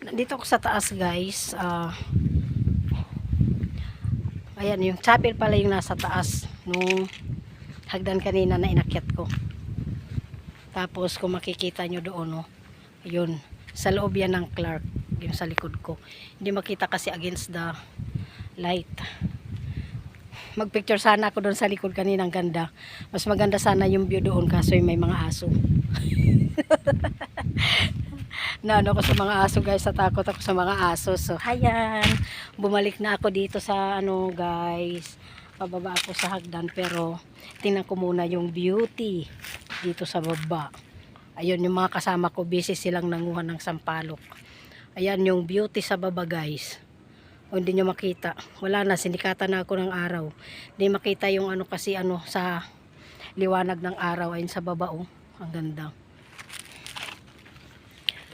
Nandito ako sa taas guys. Ah, ayan, yung chapel pala yung nasa taas. Nung hagdan kanina na inakyat ko. Tapos kung makikita nyo doon, no, yun, sa loob yan ng Clark, yung sa likod ko. Hindi makita kasi against the light. Magpicture sana ako doon sa likod kanina, ang ganda. Mas maganda sana yung view doon kaso may mga aso. na ano ko sa mga aso guys, natakot ako sa mga aso. So, hayan. Bumalik na ako dito sa ano guys. Pababa ako sa hagdan pero tingnan ko muna yung beauty dito sa baba. Ayun yung mga kasama ko, busy silang nanguha ng sampalok. Ayan yung beauty sa baba guys. O hindi nyo makita. Wala na, sinikatan na ako ng araw. Hindi makita yung ano kasi ano sa liwanag ng araw. Ayun sa baba oh. Ang ganda.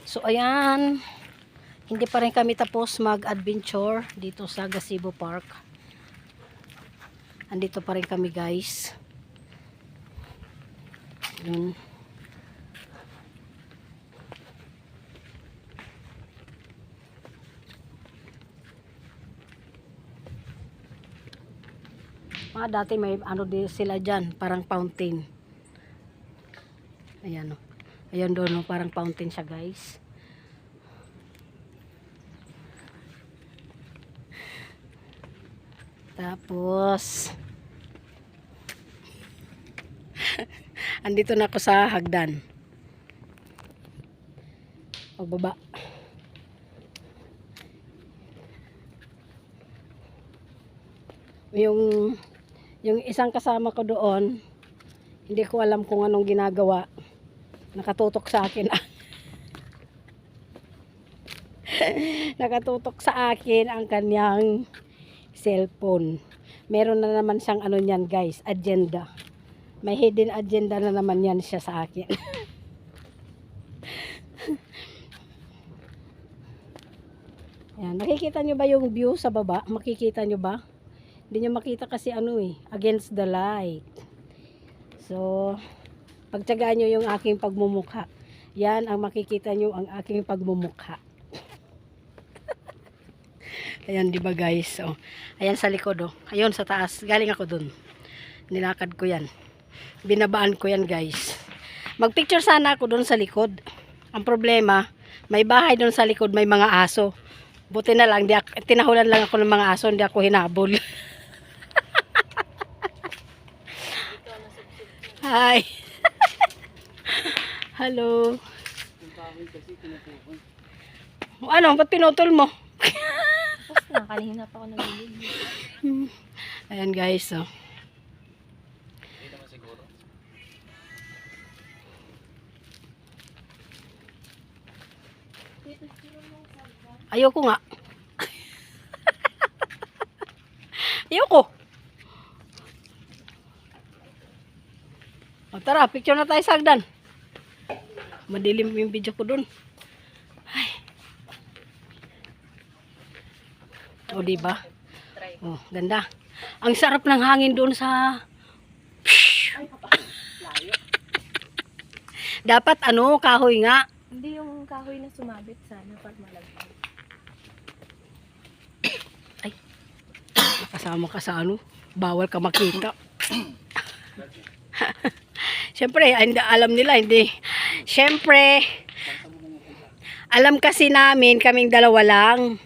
So ayan. Hindi pa rin kami tapos mag-adventure dito sa Gazebo Park. Andito pa rin kami guys. Yun. Mga dati may ano sila dyan, parang fountain. Ayan o. Ayan doon, no, parang fountain siya guys. Tapos, andito na ako sa hagdan. Pagbaba. Yung, yung isang kasama ko doon, hindi ko alam kung anong ginagawa. Nakatutok sa akin. Nakatutok sa akin ang kanyang cellphone. Meron na naman siyang ano niyan guys, agenda. May hidden agenda na naman yan siya sa akin. Yan, nakikita nyo ba yung view sa baba? Makikita nyo ba? Hindi nyo makita kasi ano eh, against the light. So, pagtyagaan nyo yung aking pagmumukha. Yan ang makikita nyo ang aking pagmumukha. Ayan, di ba guys? Oh. Ayan sa likod, oh. Ayun, sa taas. Galing ako dun. Nilakad ko yan. Binabaan ko yan, guys. Magpicture sana ako dun sa likod. Ang problema, may bahay dun sa likod, may mga aso. Buti na lang, di ak- tinahulan lang ako ng mga aso, hindi ako hinabol. Hi. Hello. Ano, ba't pinutol mo? Tapos na, kanina pa ako nalilid. Ayan guys, oh. Ayoko nga. Ayoko. O tara, picture na tayo sa hagdan. Madilim yung video ko dun. Ay. O, diba? Oh, ganda. Ang sarap ng hangin doon sa... Dapat ano, kahoy nga. Hindi yung kahoy na sumabit sana pag malagay. Kasama ka sa ano, bawal ka makita. Siyempre, alam nila, hindi. Siyempre, alam kasi namin, kaming dalawa lang.